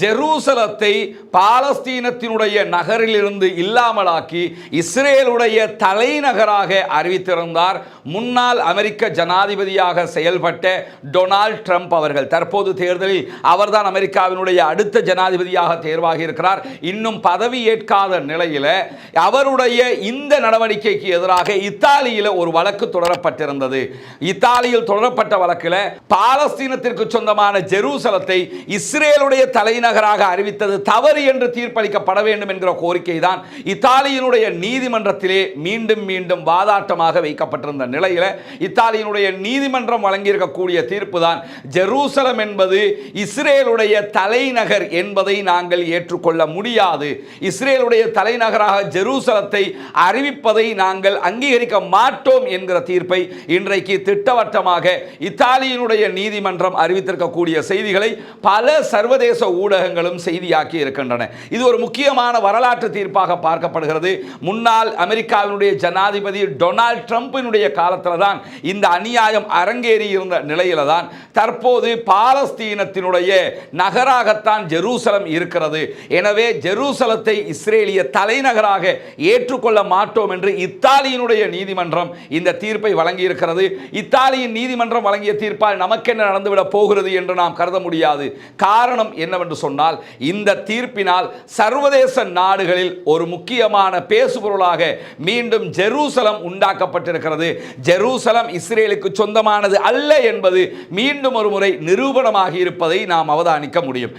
ஜெருசலத்தை பாலஸ்தீனத்தினுடைய நகரிலிருந்து இல்லாமலாக்கி இஸ்ரேலுடைய தலைநகராக அறிவித்திருந்தார். முன்னாள் அமெரிக்க ஜனாதிபதியாக செயல்பட்ட டொனால்ட் ட்ரம்ப் அவர்கள். தற்போது தேர்தலில் அவர்தான் அமெரிக்காவினுடைய அடுத்த ஜனாதிபதியாக தேர்வாகி இருக்கிறார் இன்னும் பதவி ஏற்காத நிலையில் அவருடைய இந்த நடவடிக்கைக்கு எதிராக இத்தாலியில் ஒரு வழக்கு தொடரப்பட்டிருந்தது. இத்தாலியில் தொடரப்பட்ட வழக்கில் பாலஸ்தீனத்திற்கு சொந்தமான ஜெருசலத்தை இஸ்ரேலுடைய தலை தலைநகராக அறிவித்தது தவறு என்று தீர்ப்பளிக்கப்பட வேண்டும் என்கிற கோரிக்கை தான் இத்தாலியினுடைய நீதிமன்றத்திலே மீண்டும் மீண்டும் வாதாட்டமாக வைக்கப்பட்டிருந்த நிலையில் இத்தாலியினுடைய நீதிமன்றம் வழங்கியிருக்கக்கூடிய தீர்ப்பு தான் ஜெருசலம் என்பது இஸ்ரேலுடைய தலைநகர் என்பதை நாங்கள் ஏற்றுக்கொள்ள முடியாது. இஸ்ரேலுடைய தலைநகராக ஜெருசலத்தை அறிவிப்பதை நாங்கள் அங்கீகரிக்க மாட்டோம் என்கிற தீர்ப்பை இன்றைக்கு திட்டவட்டமாக இத்தாலியினுடைய நீதிமன்றம் அறிவித்திருக்கக்கூடிய செய்திகளை பல சர்வதேச ஊடகங்களும் செய்தியாக்கி இருக்கின்றன. இது ஒரு முக்கியமான வரலாற்று தீர்ப்பாக பார்க்கப்படுகிறது. முன்னாள் அமெரிக்காவினுடைய ஜனாதிபதி டொனால்ட் ட்ரம்பினுடைய காலத்தில் தான் இந்த அநியாயம் அரங்கேறி இருந்த நிலையில தான் தற்போது பாலஸ்தீனத்தினுடைய நகராகத்தான் ஜெருசலம் இருக்கிறது. எனவே ஜெருசலத்தை இஸ்ரேலிய தலைநகராக ஏற்றுக்கொள்ள மாட்டோம் என்று இத்தாலியினுடைய நீதிமன்றம் இந்த தீர்ப்பை வழங்கியிருக்கிறது. இத்தாலியின் நீதிமன்றம் வழங்கிய தீர்ப்பால் நமக்கென்ன நடந்துவிடப் போகிறது என்று நாம் கருத முடியாது. காரணம் என்னவென்று சொன்னால் இந்த தீர்ப்பினால் சர்வதேச நாடுகளில் ஒரு முக்கியமான பேசுபொருளாக மீண்டும் ஜெருசலம் உண்டாக்கப்பட்டிருக்கிறது. ஜெருசலம் இஸ்ரேலுக்கு சொந்தமானது அல்ல என்பது மீண்டும் ஒரு முறை நிரூபணமாகி இருப்பதை நாம் அவதானிக்க முடியும்.